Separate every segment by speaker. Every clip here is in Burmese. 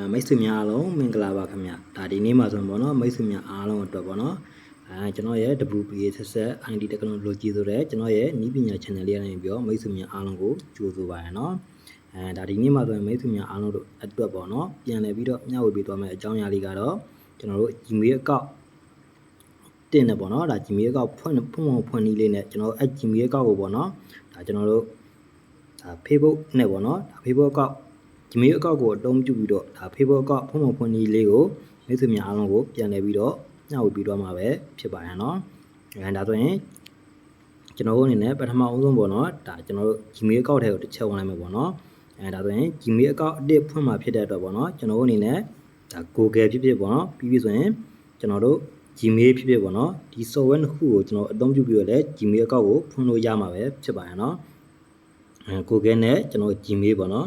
Speaker 1: အဲမိတ်ဆွေများအားလုံးမင်္ဂလာပါခင်ဗျဒါဒီနေ့မှာဆိုရင်ပေါ့နော်မိတ်ဆွေများအားလုံးအတွက်ပေါ့နော်အဲကျွန်တော်ရဲ့ WPA ဆက်ဆက် ID Technology ဆိုတဲ့ကျွန်တော်ရဲ့ဤပညာ channel လေးကနေပြီးတော့မိတ်ဆွေများအားလုံးကိုကြိုဆိုပါရနော်အဲဒါဒီနေ့မှာဆိုရင်မိတ်ဆွေများအားလုံးတို့အတွက်ပေါ့နော်ပြန်လည်ပြီးတော့မျှဝေပေးသွားမယ့်အကြောင်းအရာလေးကတော့ကျွန်တော်တို့ Gmail account တင်တယ်ပေါ့နော်ဒါ Gmail account ဖွင့်ဖွင့်ဖွင့်နည်းလေးနဲ့ကျွန်တော်အဲ့ Gmail account ကိုပေါ့နော်ဒါကျွန်တော်တို့ဒါ Facebook နဲ့ပေါ့နော်ဒါ Facebook account Gmail account ကိုအသုံးပြုပြီးတော့ဒါ Facebook account ဖုန်းဖုန်းဖွင့်နည်းလေးကိုမိတ်ဆွေများအားလုံးကိုပြန်လည်ပြီးတော့ညှောက်ပြီးတော့မှာပဲဖြစ်ပါရနော်အဲဒါဆိုရင်ကျွန်တော်တို့အနေနဲ့ပထမအဆုံးပေါ့နော်ဒါကျွန်တော်တို့ Gmail account ထဲကိုတစ်ချက်ဝင်လိုက်မယ်ပေါ့နော်အဲဒါဆိုရင် Gmail account အတစ်ဖွင့်မှာဖြစ်တဲ့အတွက်ပေါ့နော်ကျွန်တော်တို့အနေနဲ့ဒါ Google ဖြစ်ဖြစ်ပေါ့နော်ပြီးပြီဆိုရင်ကျွန်တော်တို့ Gmail ဖြစ်ဖြစ်ပေါ့နော်ဒီ software တစ်ခုကိုကျွန်တော်အသုံးပြုပြီးတော့လည်း Gmail account ကိုဖွင့်လို့ရမှာပဲဖြစ်ပါရနော်အဲ Google နဲ့ကျွန်တော် Gmail ပေါ့နော်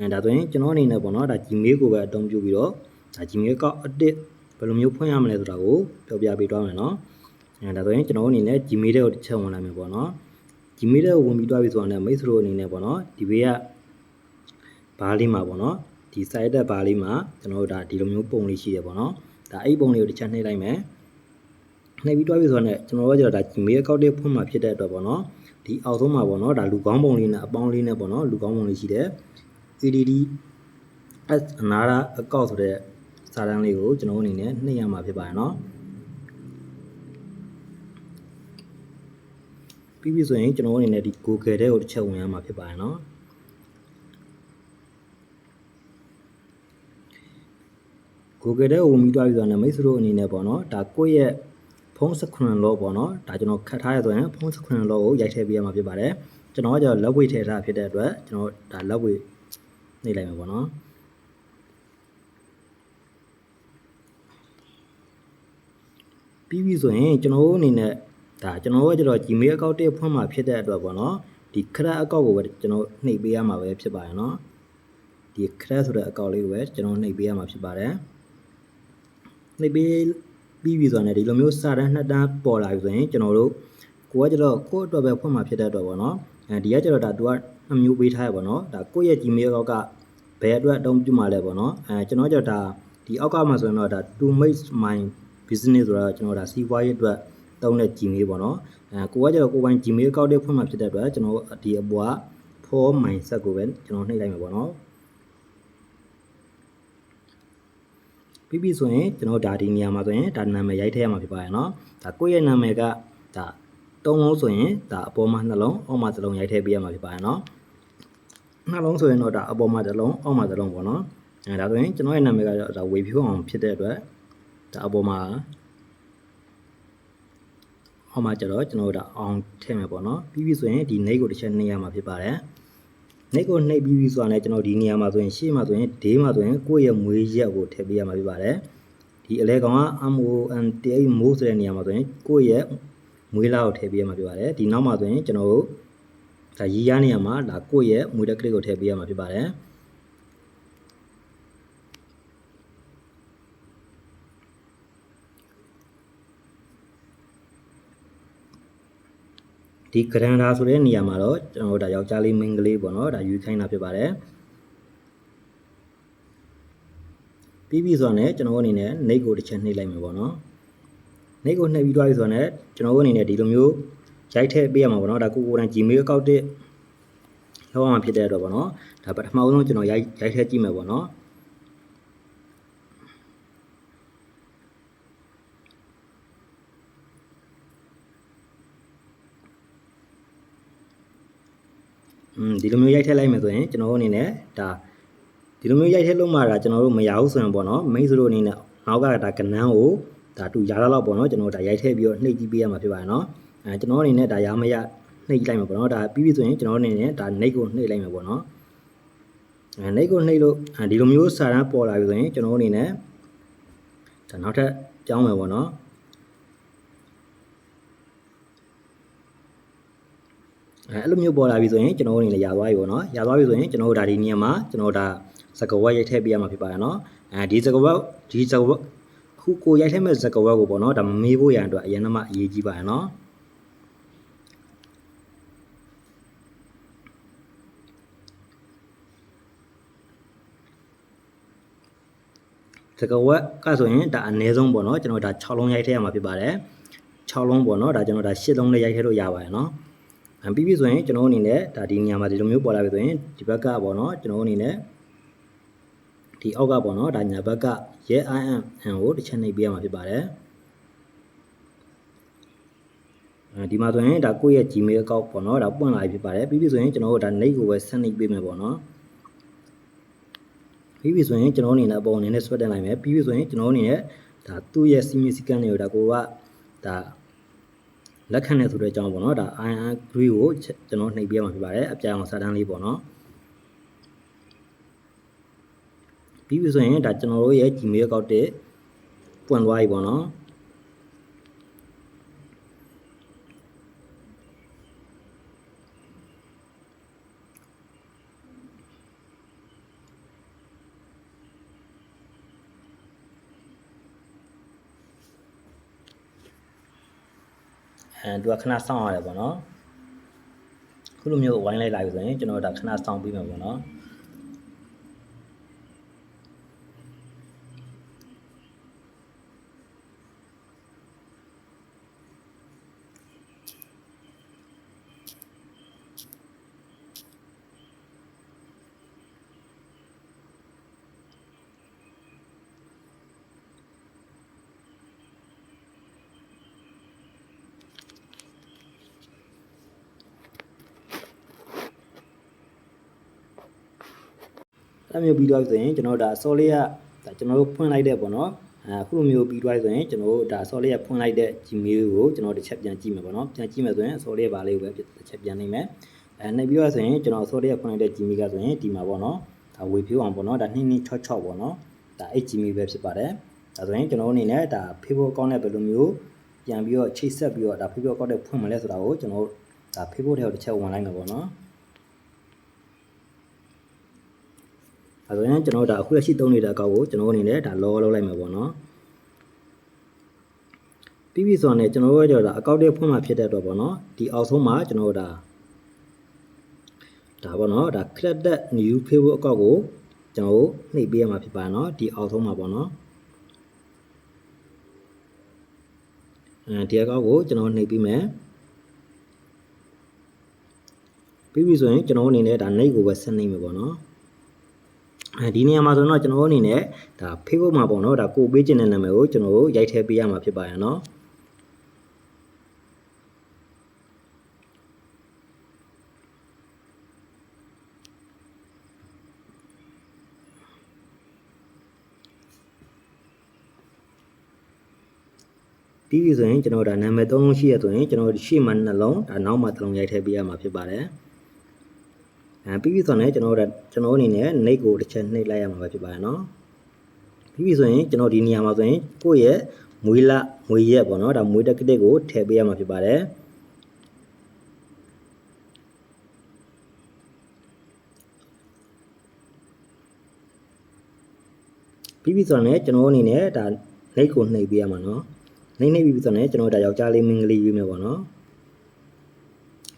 Speaker 1: အဲဒါဆိုရင်ကျွန်တော်အနေနဲ့ပေါ့နော်ဒါ Gmail ကိုပဲအသုံးပြုပြီးတော့ဒါ Gmail account အတစ်ဘယ်လိုမျိုးဖွင့်ရမလဲဆိုတာကိုပြောပြပေးသွားမယ်နော်အဲဒါဆိုရင်ကျွန်တော်အနေနဲ့ Gmail တွေကိုတစ်ချက်ဝင်လာမယ်ပေါ့နော် Gmail တွေကိုဝင်ပြီးသွားပြီဆိုတာနဲ့မိတ်ဆွေတို့အနေနဲ့ပေါ့နော်ဒီဘေးကဘားလေးမှာပေါ့နော်ဒီ site တက်ဘားလေးမှာကျွန်တော်တို့ဒါဒီလိုမျိုးပုံလေးရှိတယ်ပေါ့နော်ဒါအဲ့ဒီပုံလေးကိုတစ်ချက်နှိပ်လိုက်မယ်နှိပ်ပြီးသွားပြီဆိုတော့ကျွန်တော်တို့ကဒါ Gmail account တွေဖွင့်မှာဖြစ်တဲ့အတွက်ပေါ့နော်ဒီအောက်ဆုံးမှာပေါ့နော်ဒါလူကောင်းပုံလေးနဲ့အပေါင်းလေးနဲ့ပေါ့နော်လူကောင်းပုံလေးရှိတယ် ADD S အနာရာအကောက်ဆိုတဲ့စာတန်းလေးကိုကျွန်တော်အနေနဲ့နှိပ်ရမှာဖြစ်ပါတယ်နော်ပြီးပြီဆိုရင်ကျွန်တော်အနေနဲ့ဒီ Google ထဲကိုတစ်ချက်ဝင်ရမှာဖြစ်ပါတယ်နော် Google ထဲကိုဝင်ပြီးတွားပြီးတော့လည်းမိတ်ဆွေတို့အနေနဲ့ပေါ့နော်ဒါကိုယ့်ရဲ့ဖုန်း19လောပေါ့နော်ဒါကျွန်တော်ခတ်ထားရဆိုရင်ဖုန်း19လောကိုရိုက်ထည့်ပေးရမှာဖြစ်ပါတယ်ကျွန်တော်ကကျတော့လက်ဝိတ်ထည့်ထားဖြစ်တဲ့အတွက်ကျွန်တော်ဒါလက်ဝိတ် နှိပ်လိုက်မှာပေါ့နော်ပြီးပြီဆိုရင်ကျွန်တော်တို့အနေနဲ့ဒါကျွန်တော်တို့ကကျတော့ Gmail account တစ်ဖွင့်မှာဖြစ်တဲ့အတွက်ပေါ့နော်ဒီခရက်အကောက်ကိုပဲကျွန်တော်နှိပ်ပေးရမှာပဲဖြစ်ပါတယ်နော်ဒီခရက်ဆိုတဲ့အကောက်လေးကိုပဲကျွန်တော်နှိပ်ပေးရမှာဖြစ်ပါတယ်နှိပ်ပေးပြီးပြီဆိုတော့ဒီလိုမျိုးစာတန်းနှစ်တန်းပေါ်လာပြီဆိုရင်ကျွန်တော်တို့ကိုကကျတော့ကိုယ့်အတွက်ပဲဖွင့်မှာဖြစ်တဲ့အတွက်ပေါ့နော်အဲဒီကကျတော့ဒါသူက နှစ်မျိုးပေးထားရပါတော့ဒါကိုယ့်ရဲ့ Gmail အောက်ကဘယ်အတွက်အသုံးပြုမှာလဲပေါ့နော်အဲကျွန်တော်ကျတော့ဒါဒီအောက်ကမှာဆိုရင်တော့ဒါ to make my business ဆိုတာကျွန်တော်ဒါစီးပွားရေးအတွက်သုံးတဲ့ Gmail ပေါ့နော်အဲကိုကကျတော့ကိုယ်ပိုင် Gmail အောက်တွေဖွင့်မှာဖြစ်တဲ့အတွက်ကျွန်တော်ဒီအပေါ်က for mindset ကိုပဲကျွန်တော်နှိပ်လိုက်မှာပေါ့နော် ပြီးပြီဆိုရင်ကျွန်တော်ဒါဒီနေရာမှာဆိုရင်ဒါနာမည်ရိုက်ထည့်ရမှာဖြစ်ပါရဲ့เนาะဒါကိုယ့်ရဲ့နာမည်ကဒါသုံးလုံးဆိုရင်ဒါအပေါ်မှာနှလုံးအောက်မှာတစ်လုံးရိုက်ထည့်ပေးရမှာဖြစ်ပါရဲ့เนาะ နှလုံးဆိုရင်တော့ဒါအပေါ်မှာတစ်လုံးအောက်မှာတစ်လုံးပေါ့နော်အဲဒါဆိုရင်ကျွန်တော်ရဲ့နာမည်ကတော့ဒါ wave ဖြိုးအောင်ဖြစ်တဲ့အတွက်ဒါအပေါ်မှာအောက်မှာကျတော့ကျွန်တော်တို့ဒါအောင်ထည့်မယ်ပေါ့နော်ပြီးပြီဆိုရင်ဒီ name ကိုတစ်ချက်နှိပ်ရမှာဖြစ်ပါတယ် name ကိုနှိပ်ပြီးပြီဆိုတာလည်းကျွန်တော်ဒီနေရာမှာဆိုရင်ရှေ့မှာဆိုရင် day မှာဆိုရင်ကိုယ့်ရဲ့မွေးရက်ကိုထည့်ပေးရမှာဖြစ်ပါတယ်ဒီအလဲကောင်က MONTA mode ဆိုတဲ့နေရာမှာဆိုရင်ကိုယ့်ရဲ့မွေးလာကိုထည့်ပေးရမှာဖြစ်ပါတယ်ဒီနောက်မှာဆိုရင်ကျွန်တော်တို့ ဒါရီးရနေရာမှာဒါကိုယ့်ရဲ့မွေးလက်ကလေးကိုထည့်ပေးရမှာဖြစ်ပါတယ်ဒီဂရန်ဒါဆိုတဲ့နေရာမှာတော့ကျွန်တော်တို့ဒါယောက်ျားလေးမိန်းကလေးပေါ့နော်ဒါယူခိုင်းတာဖြစ်ပါတယ်ပြီးပြီဆိုတော့ねကျွန်တော်တို့အနေနဲ့နှိတ်ကိုတစ်ချက်နှိပ်လိုက်မယ်ပေါ့နော်နှိတ်ကိုနှိပ်ပြီးသွားပြီဆိုတော့ねကျွန်တော်တို့အနေနဲ့ဒီလိုမျိုး ရိုက်ထည့်ပေးရမှာပေါ့နော်ဒါကိုကိုယ်တိုင် Gmail account တစ်လောက်အောင်ဖြစ်တဲ့အတွက်ပေါ့နော်ဒါပထမဆုံးကျွန်တော်ရိုက်ရိုက်ထည့်ကြည့်မယ်ပေါ့နော်อืมဒီလိုမျိုးရိုက်ထည့်လိုက်မယ်ဆိုရင်ကျွန်တော်တို့အနေနဲ့ဒါဒီလိုမျိုးရိုက်ထည့်လို့မှဒါကျွန်တော်တို့မရဘူးဆိုရင်ပေါ့နော်မိတ်ဆွေတို့အနေနဲ့နောက်ကဒါကနန်းကိုဒါတူရလာတော့ပေါ့နော်ကျွန်တော်တို့ဒါရိုက်ထည့်ပြီးတော့နှိပ်ကြည့်ပေးရမှာဖြစ်ပါတယ်နော် အဲကျွန်တော်အနေနဲ့ဒါရမရနှိပ်ကြည့်လိုက်မှာပေါ့နော်ဒါပြီးပြီဆိုရင်ကျွန်တော်အနေနဲ့ဒါနှိပ်ကိုနှိပ်လိုက်မှာပေါ့နော်အဲနှိပ်ကိုနှိပ်လို့ဒီလိုမျိုးစာတန်းပေါ်လာပြီဆိုရင်ကျွန်တော်အနေနဲ့ဒါနောက်ထပ်ကြောင်းမယ်ပေါ့နော်အဲအဲ့လိုမျိုးပေါ်လာပြီဆိုရင်ကျွန်တော်တို့အနေနဲ့ရသွားပြီပေါ့နော်ရသွားပြီဆိုရင်ကျွန်တော်တို့ဒါဒီနေရာမှာကျွန်တော်ဒါစကဝက်ရိုက်ထည့်ပေးရမှာဖြစ်ပါတယ်နော်အဲဒီစကဝက်ဒီစကဝက်ခုကိုရိုက်ထည့်မဲ့စကဝက်ကိုပေါ့နော်ဒါမမေးဖို့ရန်အတွက်အရင်ကမှအရေးကြီးပါတယ်နော် စကဝက်ကဆိုရင်ဒါအနည်းဆုံးပေါ့နော်ကျွန်တော်ဒါ6လုံးရိုက်ထည့်ရမှာဖြစ်ပါတယ်6လုံးပေါ့နော်ဒါကျွန်တော်ဒါ8လုံးလေးရိုက်ထည့်လို့ရပါတယ်နော်အပြီးပြီဆိုရင်ကျွန်တော်အနေနဲ့ဒါဒီနေရာမှာဒီလိုမျိုးပေါ်လာပြီဆိုရင်ဒီဘက်ကပေါ့နော်ကျွန်တော်အနေနဲ့ဒီအောက်ကပေါ့နော်ဒါညာဘက်ကရဲ IM ကိုတစ်ချက်နှိပ်ပေးရမှာဖြစ်ပါတယ်အဲဒီမှာဆိုရင်ဒါကိုယ့်ရဲ့ Gmail account ပေါ့နော်ဒါပွင့်လာပြီဖြစ်ပါတယ်ပြီးပြီဆိုရင်ကျွန်တော်တို့ဒါ nick ကိုပဲဆက်နှိပ်ပေးမယ်ပေါ့နော် ပြီးပြီဆိုရင်ကျွန်တော်အနေနဲ့အပေါ်အနေနဲ့ဆွဲတင်လိုက်မယ်ပြီးပြီဆိုရင်ကျွန်တော်အနေနဲ့ဒါသူ့ရဲ့စီမီစီကန်တွေကိုဒါကိုကဒါလက်ခံနေဆိုတဲ့အကြောင်းပေါ့နော်ဒါ iron green ကိုကျွန်တော်နှိပ်ပေးမှာဖြစ်ပါတယ်အပြာအောင်စာတန်းလေးပေါ့နော်ပြီးပြီဆိုရင်ဒါကျွန်တော်တို့ရဲ့ Gmail account တဲ့ပွင့်သွားပြီပေါ့နော် အဲသူကခဏစောင့်ရတယ်ပေါ့နော်ခုလိုမျိုးဝိုင်းလိုက်လာပြီဆိုရင်ကျွန်တော်ဒါခဏစောင့်ပြီးမှာပေါ့နော် အဲ့မျိုးပြီးတော့ဆိုရင်ကျွန်တော်ဒါ solid ကဒါကျွန်တော်တို့ဖွင့်လိုက်တဲ့ပေါ့နော်အခုလိုမျိုးပြီးသွားဆိုရင်ကျွန်တော်တို့ဒါ solid ကဖွင့်လိုက်တဲ့ Gmail ကိုကျွန်တော်တစ်ချက်ပြန်ကြည့်မယ်ပေါ့နော်ပြန်ကြည့်မယ်ဆိုရင် solid ဘာလေးကိုပဲတစ်ချက်ပြန်နေမယ်အဲနေပြီးတော့ဆိုရင်ကျွန်တော် solid ကဖွင့်လိုက်တဲ့ Gmail ကဆိုရင်ဒီမှာပေါ့နော်ဒါဝေဖြိုးအောင်ပေါ့နော်ဒါ2266ပေါ့နော်ဒါ Gmail ပဲဖြစ်ပါတယ်ဒါဆိုရင်ကျွန်တော်အနေနဲ့ဒါ Facebook account နဲ့ဘယ်လိုမျိုးပြန်ပြီးတော့ချိတ်ဆက်ပြီးတော့ဒါ Facebook account နဲ့ဖွင့်မလဲဆိုတာကိုကျွန်တော်ဒါ Facebook ထဲကိုတစ်ချက်ဝင်လိုက်မယ်ပေါ့နော် အဲဆိုရင်ကျွန်တော်ဒါအခုလက်ရှိသုံးနေတဲ့အကောက်ကိုကျွန်တော်အနေနဲ့ဒါ log လုပ်လိုက်မှာပေါ့နော်ပြီးပြီဆိုတော့ねကျွန်တော်တို့ကြော်ဒါအကောက်တွေဖွင့်မှာဖြစ်တဲ့အတွက်ပေါ့နော်ဒီအောက်ဆုံးမှာကျွန်တော်တို့ဒါဒါပေါ့နော်ဒါ credit new facebook အကောက်ကိုကျွန်တော်တို့နှိပ်ပေးရမှာဖြစ်ပါနော်ဒီအောက်ဆုံးမှာပေါ့နော်အဲဒီအကောက်ကိုကျွန်တော်နှိပ်ပြီးမယ်ပြီးပြီဆိုရင်ကျွန်တော်အနေနဲ့ဒါ night ကိုပဲဆက်နှိပ်မယ်ပေါ့နော်အဲ ဒီနေရာမှာဆိုတော့ကျွန်တော်အနေနဲ့ဒါ Facebook မှာပေါ့နော်ဒါကိုပေးခြင်းတဲ့နာမည်ကိုကျွန်တော်တို့ရိုက်ထည့်ပေးရမှာဖြစ်ပါရနော်ပြီးပြီဆိုရင်ကျွန်တော်ဒါနာမည်၃လုံးရှိရဆိုရင်ကျွန်တော်ရှေ့မှာနှလုံးဒါနောက်မှာတစ်လုံးရိုက်ထည့်ပေးရမှာဖြစ်ပါတယ် အဲပြီးပြီဆိုရင်ကျွန်တော်တို့ကျွန်တော်အနေနဲ့နှိပ်ကိုတစ်ချက်နှိပ်လိုက်ရမှာပဲဖြစ်ပါတယ်နော်ပြီးပြီဆိုရင်ကျွန်တော်ဒီနေရာမှာဆိုရင်ကိုယ့်ရဲ့မွေးလမွေးရက်ပေါ့နော်ဒါမွေးတက်ကတစ်ကိုထည့်ပေးရမှာဖြစ်ပါတယ်ပြီးပြီဆိုရင်ကျွန်တော်အနေနဲ့ဒါနှိပ်ကိုနှိပ်ပေးရမှာနော်နှိပ်နှိပ်ပြီးဆိုရင်ကျွန်တော်ဒါယောက်ျားလေးမင်းကလေးရွေးမယ်ပေါ့နော်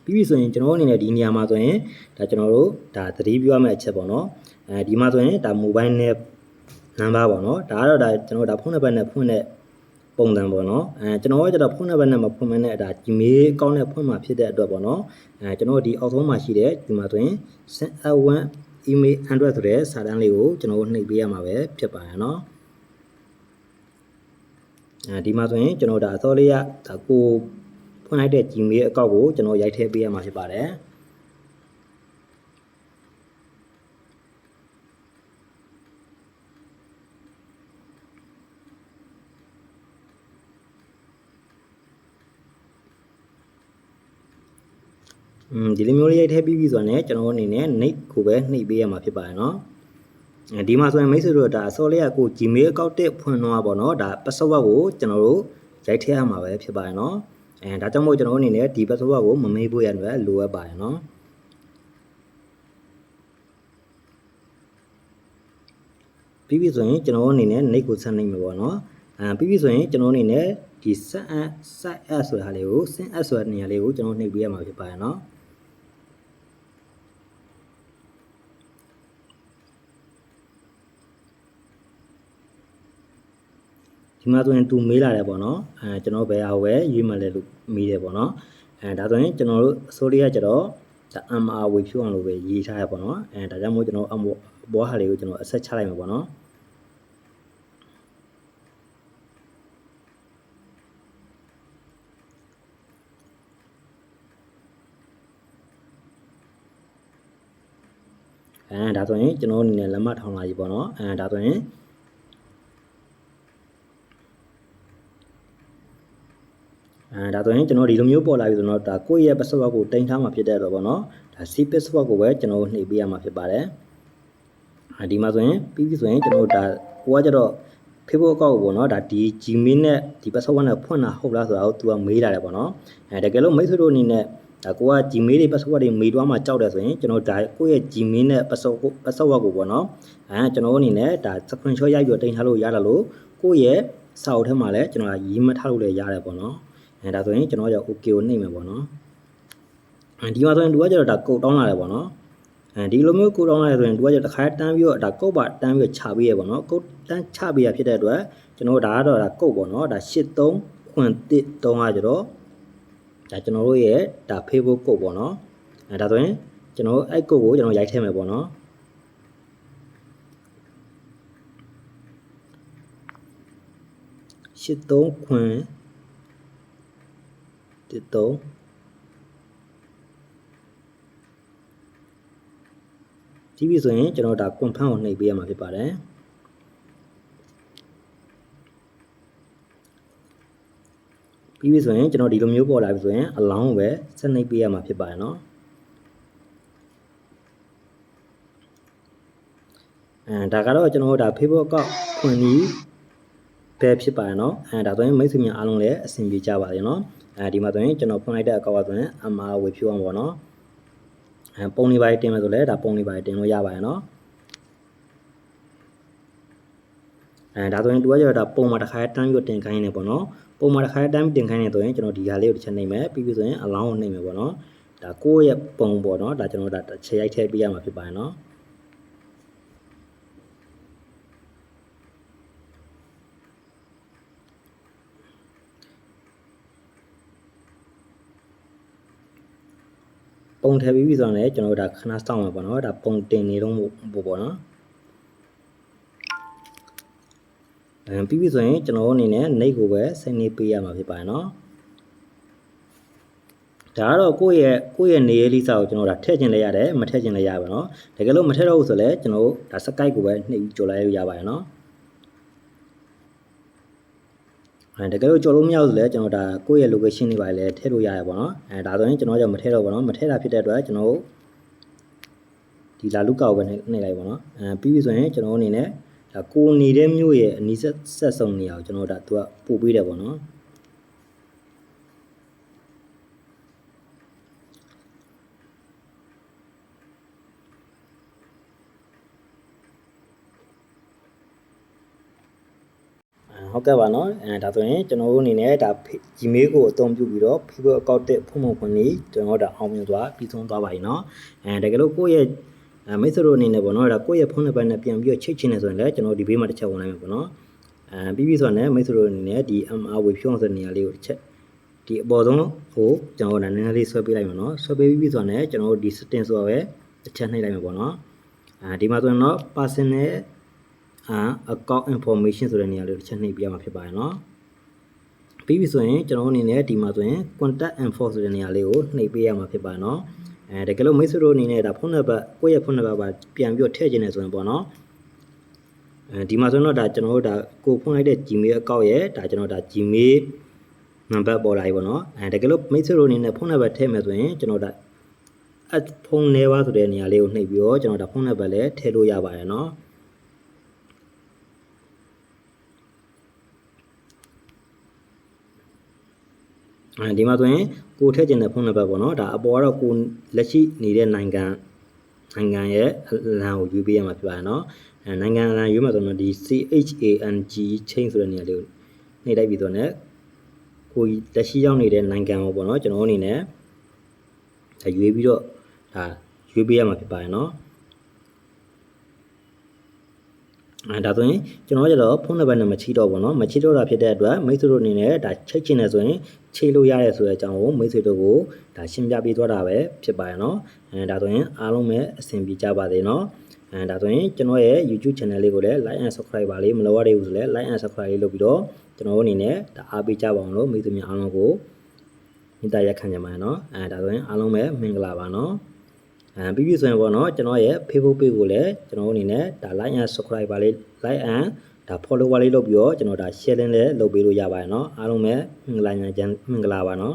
Speaker 1: ပြီးပြီဆိုရင်ကျွန်တော်အနေနဲ့ဒီနေရာမှာဆိုရင်ဒါကျွန်တော်တို့ဒါသတိပြုရမယ့်အချက်ပေါ့နော်အဲဒီမှာဆိုရင်ဒါ mobile net number ပေါ့နော်ဒါကတော့ဒါကျွန်တော်ဒါဖုန်းနံပါတ်နဲ့ဖွင့်တဲ့ပုံစံပေါ့နော်အဲကျွန်တော်ကကျတော့ဖုန်းနံပါတ်နဲ့မဖွင့်မနဲ့ဒါ Gmail account နဲ့ဖွင့်မှာဖြစ်တဲ့အတွက်ပေါ့နော်အဲကျွန်တော်ဒီအောက်ဆုံးမှာရှိတဲ့ဒီမှာဆိုရင် send one email address ဆိုတဲ့စာတန်းလေးကိုကျွန်တော်နှိပ်ပေးရမှာပဲဖြစ်ပါရဲ့နော်အဲဒီမှာဆိုရင်ကျွန်တော်ဒါအစောလေးကဒါကို ဖွင့်လိုက်တဲ့ Gmail အကောင့်ကိုကျွန်တော်ရိုက်ထည့်ပေးရမှာဖြစ်ပါတယ်อืมဒီလိုမျိုးလေးရိုက်ထည့်ပြီးပြီဆိုတော့ねကျွန်တော်အနေနဲ့ nick ကိုပဲနှိပ်ပေးရမှာဖြစ်ပါတယ်เนาะဒီမှာဆိုရင်မိတ်ဆွေတို့ဒါအစောလေးကကို Gmail account တက်ဖွင့်တော့ပါတော့ဒါ password ကိုကျွန်တော်တို့ရိုက်ထည့်ရမှာပဲဖြစ်ပါတယ်เนาะ အဲဒါကြောင့်မို့ကျွန်တော်အနေနဲ့ဒီ password ကိုမမေ့ဖို့ရတဲ့လိုအပ်ပါတယ်နော်ပြီးပြီဆိုရင်ကျွန်တော်အနေနဲ့ nick ကိုဆက်နိုင်မှာပေါ့နော်အဲပြီးပြီဆိုရင်ကျွန်တော်အနေနဲ့ဒီ set app set app ဆိုတာလေးကို set app ဆိုတဲ့နေရာလေးကိုကျွန်တော်နှိပ်ပေးရမှာဖြစ်ပါတယ်နော် ဒီမှာဆိုရင်သူမေးလာတယ်ပေါ့နော်အဲကျွန်တော်ဘယ်ဟာကိုပဲရွေးမှလဲလို့မေးတယ်ပေါ့နော်အဲဒါဆိုရင်ကျွန်တော်တို့အစိုးရကကျတော့ဒါ MR ဝေဖြူအောင်လို့ပဲရေးထားရပေါ့နော်အဲဒါကြောင့်မို့ကျွန်တော်အမောဘောဟာလေးကိုကျွန်တော်အဆက်ချလိုက်မှာပေါ့နော်အဲဒါဆိုရင်ကျွန်တော်အနေနဲ့လက်မှတ်ထောင်လာပြီပေါ့နော်အဲဒါဆိုရင် အဲဒါဆိုရင်ကျွန်တော်ဒီလိုမျိုးပေါ်လာပြီဆိုတော့ဒါကိုယ့်ရဲ့ password ကိုတင်ထားမှာဖြစ်တဲ့တော့ပေါ့နော်ဒါ C password ကိုပဲကျွန်တော်နှိပ်ပေးရမှာဖြစ်ပါတယ်အဲဒီမှာဆိုရင်ပြီးပြီဆိုရင်ကျွန်တော်ဒါကိုကကျတော့ Facebook account ကိုပေါ့နော်ဒါဒီ Gmail နဲ့ဒီ password နဲ့ဖွင့်တာဟုတ်လားဆိုတာကို तू ကမေးလာတယ်ပေါ့နော်အဲတကယ်လို့မိတ်ဆွေတို့အနေနဲ့ဒါကိုက Gmail တွေ password တွေမေးသွားမှကြောက်တယ်ဆိုရင်ကျွန်တော်ဒါကိုယ့်ရဲ့ Gmail နဲ့ password ကို password ကိုပေါ့နော်အဲကျွန်တော်အနေနဲ့ဒါ screenshot ရိုက်ပြီးတင်ထားလို့ရတယ်လို့ကိုယ့်ရဲ့စာအုပ်ထဲမှာလည်းကျွန်တော်ရေးမထားလို့လည်းရတယ်ပေါ့နော် အဲဒါဆိုရင်ကျွန်တော်ရော okay ကိုနှိပ်မယ်ပေါ့နော်အဲဒီမှာဆိုရင်သူကကျတော့ဒါကုတ်တောင်းလာတယ်ပေါ့နော်အဲဒီလိုမျိုးကုတ်တောင်းလာတယ်ဆိုရင်သူကကျတော့တစ်ခါတန်းပြီးတော့ဒါကုတ်ပါတန်းပြီးတော့ခြာပေးရပေါ့နော်ကုတ်တန်းခြပေးရဖြစ်တဲ့အတွက်ကျွန်တော်ဒါကတော့ဒါကုတ်ပေါ့နော်ဒါ83ခွန်1 3ကကျတော့ဒါကျွန်တော်တို့ရဲ့ဒါ Facebook ကုတ်ပေါ့နော်အဲဒါဆိုရင်ကျွန်တော်အဲ့ကုတ်ကိုကျွန်တော်ရိုက်ထည့်မယ်ပေါ့နော်83ခွန် 13ဒီပြီဆိုရင်ကျွန်တော်ဒါ confirm ကိုနှိပ်ပေးရမှာဖြစ်ပါတယ်ပြီးပြီဆိုရင်ကျွန်တော်ဒီလိုမျိုးပေါ်လာပြီဆိုရင် allow ကိုပဲဆက်နှိပ်ပေးရမှာဖြစ်ပါတယ်เนาะအဲဒါကတော့ကျွန်တော်တို့ဒါ Facebook account ဖွင့်ပြီးပဲဖြစ်ပါတယ်เนาะအဲဒါဆိုရင်မိတ်ဆွေများအားလုံးလည်းအဆင်ပြေကြပါစေเนาะ အဲဒီမှာဆိုရင်ကျွန်တော်ဖွင့်လိုက်တဲ့အကောက်ကဆိုရင် MR ဝေဖြူအောင်ပေါ့နော်အဲပုံလေးပိုင်းတင်မယ်ဆိုလဲဒါပုံလေးပိုင်းတင်လို့ရပါတယ်နော်အဲဒါဆိုရင်တူကကျတော့ဒါပုံမှာတစ်ခါတန်းပြီးတင်ခိုင်းနေပေါ့နော်ပုံမှာတစ်ခါတန်းပြီးတင်ခိုင်းနေဆိုရင်ကျွန်တော်ဒီဟာလေးကိုတစ်ချက်နှိပ်မယ်ပြီးပြီဆိုရင်အလောင်းကိုနှိပ်မယ်ပေါ့နော်ဒါကိုယ့်ရဲ့ပုံပေါ့နော်ဒါကျွန်တော်ဒါတစ်ချက်ရိုက်ထည့်ပေးရမှာဖြစ်ပါတယ်နော် ပုံထည့်ပြီးပြီဆိုတော့လည်းကျွန်တော်တို့ဒါခဏစောင့်မှာပေါ့နော်ဒါပုံတင်နေတော့ပို့ပေါ့နော်အဲပြီးပြီဆိုရင်ကျွန်တော်အနေနဲ့ nick ကိုပဲစိတ်နေပေးရမှာဖြစ်ပါတယ်နော်ဒါကတော့ကိုယ့်ရဲ့ကိုယ့်ရဲ့နေရေးလိစာကိုကျွန်တော်ဒါထည့်ခြင်းလည်းရတယ်မထည့်ခြင်းလည်းရပါတော့တကယ်လို့မထည့်တော့ဘူးဆိုလည်းကျွန်တော်ဒါ Skype ကိုပဲနှိပ်ပြီးကြော်လိုက်ရရပါတယ်နော်အဲ တကယ်လို့ကြော်လို့မရဘူးဆိုလည်းကျွန်တော်ဒါကိုယ့်ရဲ့ location တွေပါလည်းထည့်လို့ရရပါတော့အဲဒါဆိုရင်ကျွန်တော်ကြောင့်မထည့်တော့ပါတော့မထည့်တာဖြစ်တဲ့အတွက်ကျွန်တော်ဒီလာလူကောက်ပဲနှိပ်လိုက်ပါတော့အဲပြီးပြီဆိုရင်ကျွန်တော်အနေနဲ့ဒါကိုနေတဲ့မြို့ရဲ့အနီးဆက်ဆက်ဆုံးနေရာကိုကျွန်တော်ဒါသူကပို့ပေးတယ်ပေါ့နော် ဟုတ်ကဲ့ပါနော်အဲဒါဆိုရင်ကျွန်တော်တို့အနေနဲ့ဒါ Gmail ကိုအသုံးပြုပြီးတော့ Facebook account တက်ဖုန်းမဖွင့်ပြီးကျွန်တော်တို့အောင်မြင်စွာပြီးဆုံးသွားပါပြီနော်အဲတကယ်လို့ကိုယ့်ရဲ့အဲမိတ်ဆွေတို့အနေနဲ့ပေါ့နော်ဒါကိုယ့်ရဲ့ဖုန်းနံပါတ်နဲ့ပြန်ပြီးတော့ချိတ်ချင်နေဆိုရင်လည်းကျွန်တော်ဒီဘေးမှာတစ်ချက်ဝင်လိုက်မယ်ပေါ့နော်အဲပြီးပြီဆိုတော့လည်းမိတ်ဆွေတို့အနေနဲ့ဒီ MR ဝေဖြုံးဆိုတဲ့နေရာလေးကိုတစ်ချက်ဒီအပေါ်ဆုံးကိုကျွန်တော်တို့နည်းနည်းလေးဆွဲပေးလိုက်မယ်နော်ဆွဲပေးပြီးပြီဆိုတော့လည်းကျွန်တော်တို့ဒီ setting ဆိုတော့ပဲတစ်ချက်နှိပ်လိုက်မယ်ပေါ့နော်အဲဒီမှာဆိုရင်တော့ personal အာ account information ဆိုတဲ့နေရာလေးကိုတစ်ချက်နှိပ်ပြရမှာဖြစ်ပါတယ်နော်ပြီးပြီဆိုရင်ကျွန်တော်အနေနဲ့ဒီမှာဆိုရင် contact info ဆိုတဲ့နေရာလေးကိုနှိပ်ပေးရမှာဖြစ်ပါတယ်နော်အဲတကယ်လို့မိတ်ဆွေတို့အနေနဲ့ဒါဖုန်းနံပါတ်ကိုယ့်ရဲ့ဖုန်းနံပါတ်ပါပြန်ပြီးတော့ထည့်ခြင်းနေဆိုရင်ပေါ့နော်အဲဒီမှာဆိုတော့ဒါကျွန်တော်တို့ဒါကိုဖွင့်လိုက်တဲ့ Gmail account ရဲ့ဒါကျွန်တော်ဒါ Gmail နံပါတ်ပေါ်လာပြီပေါ့နော်အဲတကယ်လို့မိတ်ဆွေတို့အနေနဲ့ဖုန်းနံပါတ်ထည့်မယ်ဆိုရင်ကျွန်တော်ဒါ add ဖုန်းနေပါဆိုတဲ့နေရာလေးကိုနှိပ်ပြီးတော့ကျွန်တော်ဒါဖုန်းနံပါတ်လည်းထည့်လို့ရပါတယ်နော် ဒီမှာဆိုရင်ကိုထည့်ခြင်းတဲ့ဖုန်းနံပါတ်ပေါ့နော်ဒါအပေါ်ကတော့ကိုလက်ရှိနေတဲ့နိုင်ငံနိုင်ငံရဲ့လမ်းကိုယူပေးရမှာဖြစ်ပါတယ်နော်အဲနိုင်ငံလမ်းယူမှာဆိုတော့ဒီ CHANG chain ဆိုတဲ့နေရာလေးကိုနှိပ်လိုက်ပြီးတော့ねကိုလက်ရှိရောက်နေတဲ့နိုင်ငံကိုပေါ့နော်ကျွန်တော်အနေနဲ့ဒါရွေးပြီးတော့ဒါရွေးပေးရမှာဖြစ်ပါတယ်နော် အဲဒါဆိုရင်ကျွန်တော်ကျတော့ဖုန်းနံပါတ်နဲ့မချိတော့ဘူးเนาะမချိတော့တာဖြစ်တဲ့အတွက်မိတ်ဆွေတို့အနေနဲ့ဒါချိတ်ချင်တယ်ဆိုရင်ချိတ်လို့ရတဲ့ဆိုတဲ့အကြောင်းကိုမိတ်ဆွေတို့ကိုဒါရှင်းပြပေးသွားတာပဲဖြစ်ပါရဲ့เนาะအဲဒါဆိုရင်အားလုံးပဲအဆင်ပြေကြပါသေးเนาะအဲဒါဆိုရင်ကျွန်တော်ရဲ့ YouTube channel လေးကိုလည်း like and subscribe ပါလေးမလုပ်ရသေးဘူးဆိုလည်း like and subscribe လေးလုပ်ပြီးတော့ကျွန်တော်တို့အနေနဲ့ဒါအားပေးကြပါအောင်လို့မိတ်ဆွေများအားလုံးကိုမေတ္တာရက်ခံကြပါရနော်အဲဒါဆိုရင်အားလုံးပဲမင်္ဂလာပါနော် အဲပြီးပြီဆိုရင်ပေါ့နော်ကျွန်တော်ရဲ့ Facebook page ကိုလည်းကျွန်တော်အနေနဲ့ဒါ like and subscribe ပါလေး like and ဒါ follow ပါလေးလုပ်ပြီးတော့ကျွန်တော်ဒါ share link လည်းလုပ်ပေးလို့ရပါတယ်နော်အားလုံးပဲမင်္ဂလာညချမ်းမင်္ဂလာပါနော်